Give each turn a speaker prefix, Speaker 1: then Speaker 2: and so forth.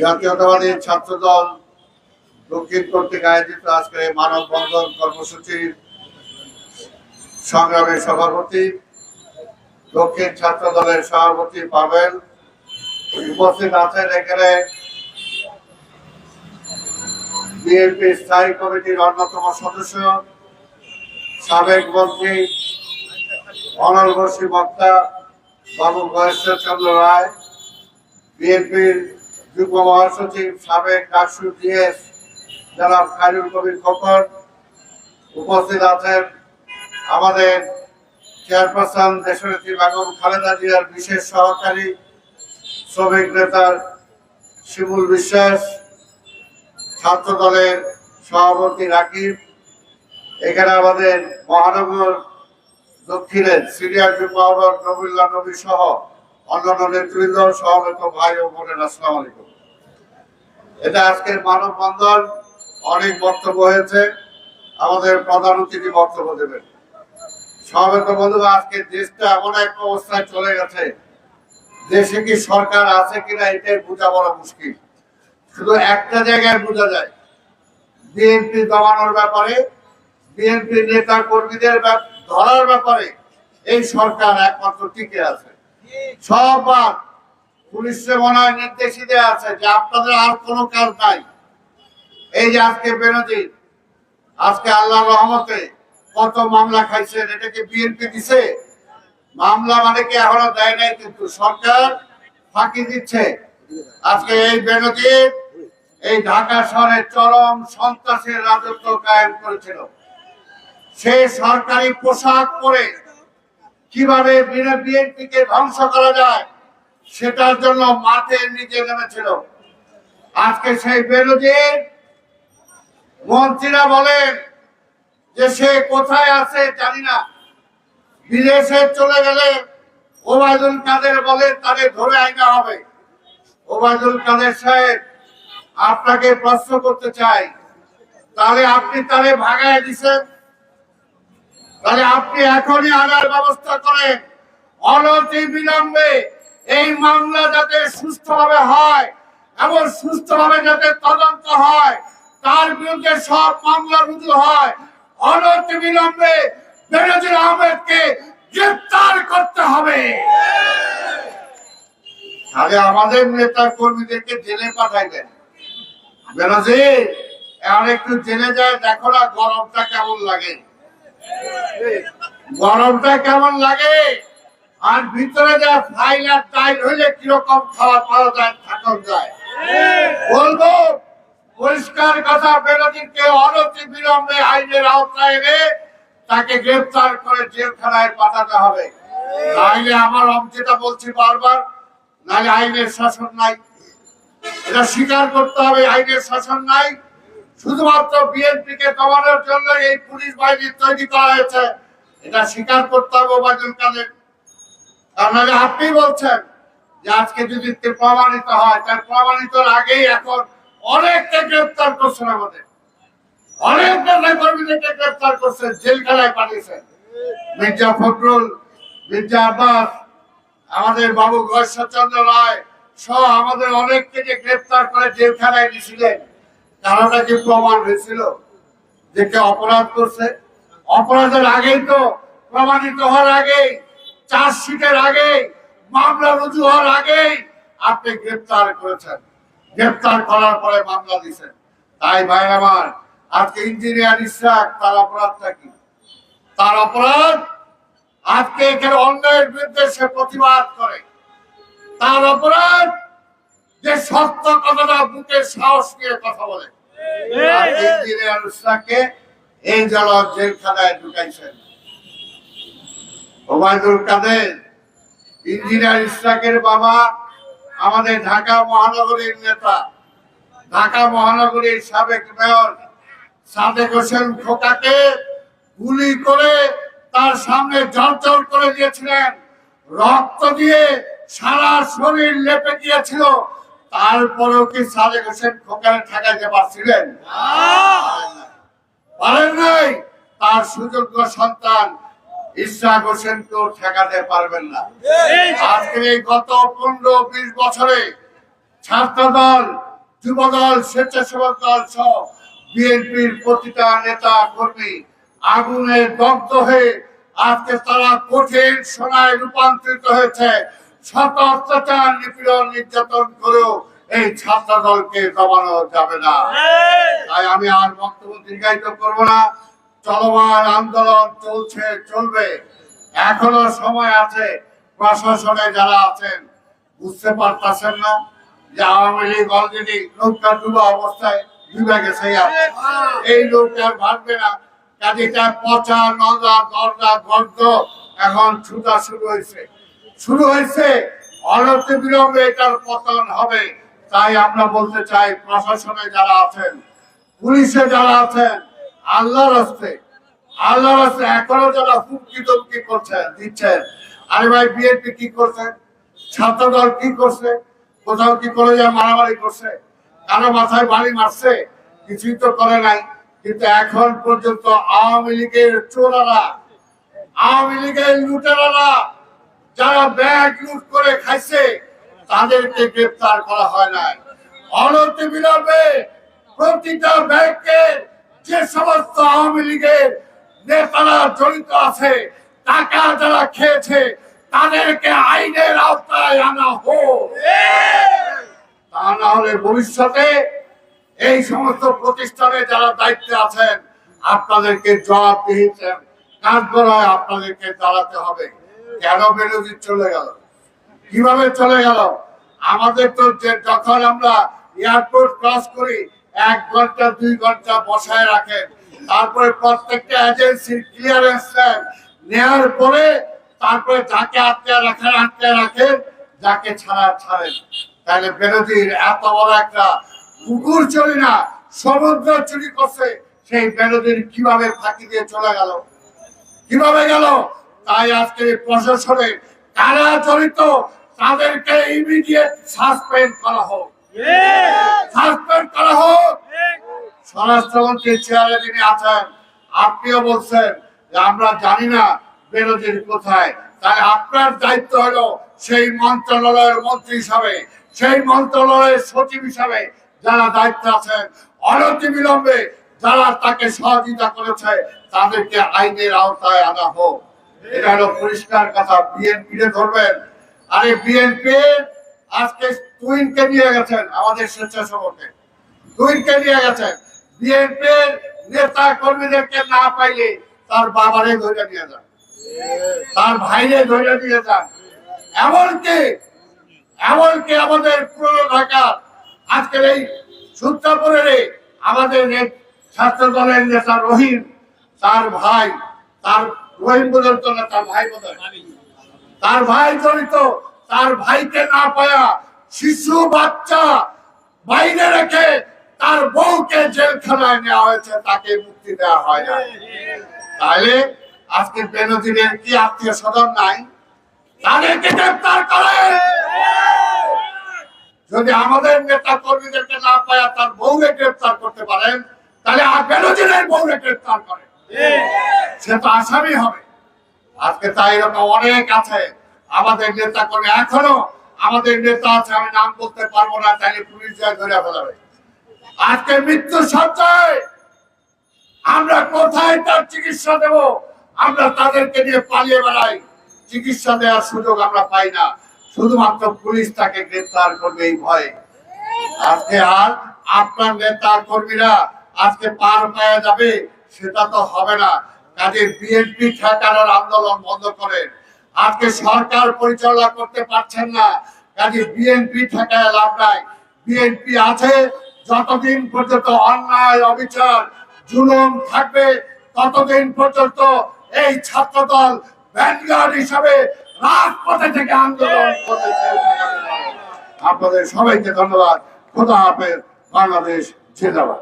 Speaker 1: জাতীয়তাবাদী ছাত্র দল দক্ষিণ কর্তৃক আয়োজিত আজকের মানববন্ধন কর্মসূচির সংগ্রামের সভাপতি দক্ষিণ ছাত্র দলের সভাপতি পাবেল উপস্থিত আছেন এখানে বিএনপি স্থায়ী কমিটির অন্যতম সদস্য, সাবেক মন্ত্রী অনর্বশী বক্তা বাবু গয়েশ্বর চন্দ্র রায়, বিএনপির যুগ্ম মহাসচিব সাবেক ডাকসু ডিএস জনাব খায়রুল কবির খোকন উপস্থিত আছেন আমাদের চেয়ারপারসন দেশনেত্রী বেগম খালেদা জিয়ার বিশেষ সহকারী শ্রমিক নেতার শিমুল বিশ্বাস ছাত্র দলের সভাপতি রাকিব, এখানে আমাদের মহানগর দক্ষিণের সিনিয়র আহ্বায়ক নবীল্লা নবী সহ অন্যান্য নেতৃবৃন্দ সহগত ভাই ও বোনের, আসসালাম আলাইকুম। এটা আজকের মানববন্ধন। অনেক বক্তব্য হয়েছে। আমাদের প্রধান অতিথি বক্তব্য দেবেন। সহগত বন্ধু আজকে দেশটা এমন এক অবস্থায় চলে গেছে। দেশে কি সরকার আছে কিনা এটাই বোঝা বড় মুশকিল। শুধু একটা জায়গায় বোঝা যায়, বিএনপি দমানোর ব্যাপারে, বিএনপি নেতা কর্মীদের ধরার ব্যাপারে এই সরকার একমাত্র টিকে আছে। সবার পুলিশে মনে হয় নির্দেশই আছে যে আপনাদের আর কোনো নাই। এই যে আজকে আজকে আল্লাহ রহমতে কত মামলা এটাকে বিএনপি দিছে? মামলা মানে কি এখনও দেয় নাই কিন্তু সরকার ফাঁকি দিচ্ছে। আজকে এই এই ঢাকা শহরে চরম সন্ত্রাসের রাজত্ব কায়েম করেছিল। সে সরকারি পোশাক পরে কীভাবে বিএনপিকে ধ্বংস করা যায়? সেটার জন্য মাঠে নিজে নেমেছিল। আজকে সেই বেনজির মন্ত্রীরা বলেন যে সে কোথায় আছে জানি না। বিদেশে চলে গেলে ওবায়দুল কাদের বলে তাদের ধরে আইনা হবে। ওবায়দুল কাদের সাহেব, আপনাকে প্রশ্ন করতে চাই, তাহলে আপনি তারে ভাগায় দিছেন? তাহলে আপনি এখনই আনার ব্যবস্থা করেন। অনতি বিলম্বে এই মামলা যাতে সুস্থভাবে হয় এবং সুস্থভাবে যাতে তদন্ত হয়, তার বিরুদ্ধে সব মামলা রুজু হয়, অনতি বিলম্বে বেনজির আহমেদকে গ্রেফতার করতে হবে। তাহলে আমাদের নেতা কর্মীদেরকে জেলে পাঠাইবেন। এখন একটু জেলে যায়, দেখো না গরমটা কেমন লাগে। গরমটা কেমন লাগে? আর ভিতরে যা ফাইল আর টাইল হইলে কীরকম খাওয়া পাওয়া যায় থাকা যায়। বলব, পরিষ্কার কথা বেরোদিনকে অনতি বিলম্বে আইনের আওতায় এনে তাকে গ্রেফতার করে জেলখানায় পাঠাতে হবে। নাইলে আমার অঙ্কেটা বলছি বারবার নাইলে আইনের শাসন নাই। এটা স্বীকার করতে হবে, আইনের শাসন নাই। শুধুমাত্র বিএনপি কে দমানোর জন্য এই পুলিশ বাহিনী তৈরি করা হয়েছে। এটা স্বীকার করতে হবে ওবায়দুল কাদের। তার মানে আপনি বলছেন যে আজকে যদি প্রমাণিত হয়, তার প্রমাণিত আগেই এখন অনেককে গ্রেফতার করছেন আমাদের অনেক নেতা কর্মীদেরকে গ্রেফতার করছেন জেলখানায় পাঠিয়েছেন মির্জা ফখরুল, মির্জা আব্বাস, আমাদের বাবু গয়েশ্বরচন্দ্র রায় সহ আমাদের অনেককে যে গ্রেফতার করে জেলখানায় নিয়েছিলেন কারোটা কি প্রমাণ হয়েছিল যে কে অপরাধ করছে, অপরাধের আগেই তো প্রমাণিত হওয়ার আগেই চার্জশিটের আগে মামলা রুজু হওয়ার আগেই আপনি গ্রেপ্তার করেছেন। গ্রেপ্তার করার পরে মামলা দিয়েছেন। তাই ভাই আমার আজকে ইঞ্জিনিয়ার ইসরাক তার অপরাধটা কি? তার অপরাধ আজকে এখানে অন্যায়ের বিরুদ্ধে সে প্রতিবাদ করে। তার অপরাধ যে সত্য কথাটা বুকে সাহস নিয়ে কথা বলে। ইঞ্জিনিয়ার ইসরাককে এই জল জেলখানায় ঢুকাইছেন। ওবায়দুল কাদের ইঞ্জিনিয়ার ইসরাকের বাবা আমাদের ঢাকা মহানগরীর নেতা ঢাকা মহানগরীর সাবেক মেয়র সাদেক হোসেন খোকাকে গুলি করে তার সামনে জর্জর করে দিয়েছিলেন। রক্ত দিয়ে সারা শরীর লেপে গিয়েছিল। তারপরেও কি সাদেক হোসেন খোকারে ঠেকাইতে পারছিলেন? পারেন নাই। তার সুযোগ্য সন্তান ইসরাক হোসেনকেও ঠেকাতে পারবেন না। আজকে এই গত পনেরো বিশ বছরে ছাত্র দল যুবদল স্বেচ্ছাসেবক দল সহ বিএনপির প্রতিটা নেতা কর্মী আগুনে দগ্ধ হয়ে আজকে তারা কঠিন সোনায় রূপান্তরিত হয়েছে। শত অত্যাচার নিপীড়ন নির্যাতন করেও এই ছাত্র দলকে দমানো যাবে না। তাই আমি আর বক্তব্য দীর্ঘায়িত করব না। চলমান আন্দোলন চলছে, চলবে। এখনও সময় আছে প্রশাসনে যারা আছেন, বুঝতে পারতেছেন না যে আওয়ামী লীগ অলরেডি নৌকা ডুবা অবস্থায় ডুবে গেছে এই আর ভাববে না। পচা নদা দরজা গর্দ এখন ছুটা শুরু হয়েছে। শুরু হয়েছে, অনতি বিলম্বে এটার পতন হবে। তাই আমরা বলতে চাই প্রশাসনে যারা আছেন, পুলিশে যারা আছেন আল্লাহর হস্তে আল্লাহর হস্তে এখনও যারা হুমকি দমকি করছেন দিচ্ছেন আরে ভাই বিএনপি কি করছে? ছাত্র দল কি করছে? কোথাও কি করে যায় মারামারি করছে? কারও মাথায় বাড়ি মারছে? কিছুই তো করে নাই। কিন্তু এখন পর্যন্ত আওয়ামী লীগের চোরারা, আওয়ামী লীগের লুটেরারা যারা ব্যাগ লুট করে খাইছে, তাদেরকে গ্রেফতার করা হয় নাই। অনতি বিলম্বে প্রতিটা ব্যাংকে যে সমস্ত আওয়ামী লীগের নেতারা জড়িত আছে টাকা যারা খেয়েছে, তাদেরকে আইনের আওতায় আনা হোক। তা না হলে ভবিষ্যতে এই সমস্ত প্রতিষ্ঠানে যারা দায়িত্বে আছেন, আপনাদেরকে জবাবদিহিতে কাজ করায় আপনাদেরকে দাঁড়াতে হবে। কেন বিরোধী চলে গেল? কীভাবে চলে গেল? আমাদের তো যে যখন আমরা এয়ারপোর্ট ক্রস করি এক ঘণ্টা, দুই ঘণ্টা বসায় রাখেন। তারপরে প্রত্যেকটা এজেন্সির ক্লিয়ারেন্স নেন নেওয়ার পরে তারপরে যাকে আটকে রাখেন আটকে রাখেন, যাকে ছাড়া ছাড়েন। তাহলে বিরোধীর এত বড় একটা কুকুর চুরি না, সমুদ্র চুরি করছে, সেই বিরোধীর কীভাবে ফাঁকি দিয়ে চলে গেল? কীভাবে গেল? তাই আজকে প্রশাসনে কারা জড়িত, তাদেরকে ইমিডিয়েট সাসপেন্ড করা হোক। সাসপেন্ড আমরা জানি না বিরোধীর কোথায়। তাই আপনার দায়িত্ব হলো সেই মন্ত্রণালয়ের মন্ত্রী হিসাবে, সেই মন্ত্রণালয়ের সচিব হিসাবে যারা দায়িত্ব আছেন, অনতি বিলম্বে যারা তাকে সহযোগিতা করেছে, তাদেরকে আইনের আওতায় আনা হোক। এটা হলো পরিষ্কার কথা। বিএনপি ধরবেন। আরে বিএনপি আজকে তুইনকে নিয়ে গেছেন আমাদের স্বেচ্ছাসেবকে তুইনকে নিয়ে গেছেন। বিএনপির নেতা কর্মীদেরকে না পাইলে তার বাবারে ধরে নিয়ে যান। তার ভাইরে ধরে নিয়ে যান। এমনকি এমনকি আমাদের পুরনো ঢাকা আজকের এই সূত্রাপুরের আমাদের ছাত্র দলের নেতা রহিম, তার ভাই, তার রহিম পর্যন্ত না, তার ভাই তার ভাই জড়িত তার ভাইকে না পায়া শিশু, বাচ্চা বাইরে রেখে তার বউকে জেলখানায় নেওয়া হয়েছে, তাকে মুক্তি দেওয়া হয় না তাহলে আজকে বেনজিরের কি আত্মীয় স্বজন নাই? তাদেরকে গ্রেপ্তার করে। যদি আমাদের নেতা কর্মীদেরকে না পায়া তার বউকে গ্রেপ্তার করতে পারেন, তাহলে আর বেনজিরের বউকে গ্রেপ্তার করে। সে তো আসামি হবে। আজকে তাই এরকম অনেক আছে। আমাদের নেতা কর্মী এখনও, আমাদের নেতা আছে, আমি নাম বলতে পারব না তাহলে পুলিশ যায় ধরে ফেলাবে। আজকে মৃত্যু সঞ্চয়, আমরা কোথায় তার চিকিৎসা দেব? আমরা তাদেরকে নিয়ে পালিয়ে বেড়াই। চিকিৎসা দেওয়ার সুযোগ আমরা পাই না। শুধুমাত্র পুলিশ তাকে গ্রেফতার করবে এই ভয়ে আজকে আর আপনার নেতা কর্মীরা আজকে পার পাওয়া যাবে, সেটা তো হবে না। কাজে বিএনপি ঠেকানোর আন্দোলন বন্ধ করেন। আজকে সরকার পরিচালনা করতে পারছেন না। কাজে বিএনপি ঠেকায় লাভ নাই। বিএনপি আছে, যতদিন পর্যন্ত অন্যায় অবিচার জুলুম থাকবে, ততদিন পর্যন্ত এই ছাত্রদল ভ্যানগার্ড হিসাবে রাজপথে থেকে আন্দোলন করতে আপনাদের সবাইকে ধন্যবাদ। খোদা হাফেজ। বাংলাদেশ জিন্দাবাদ।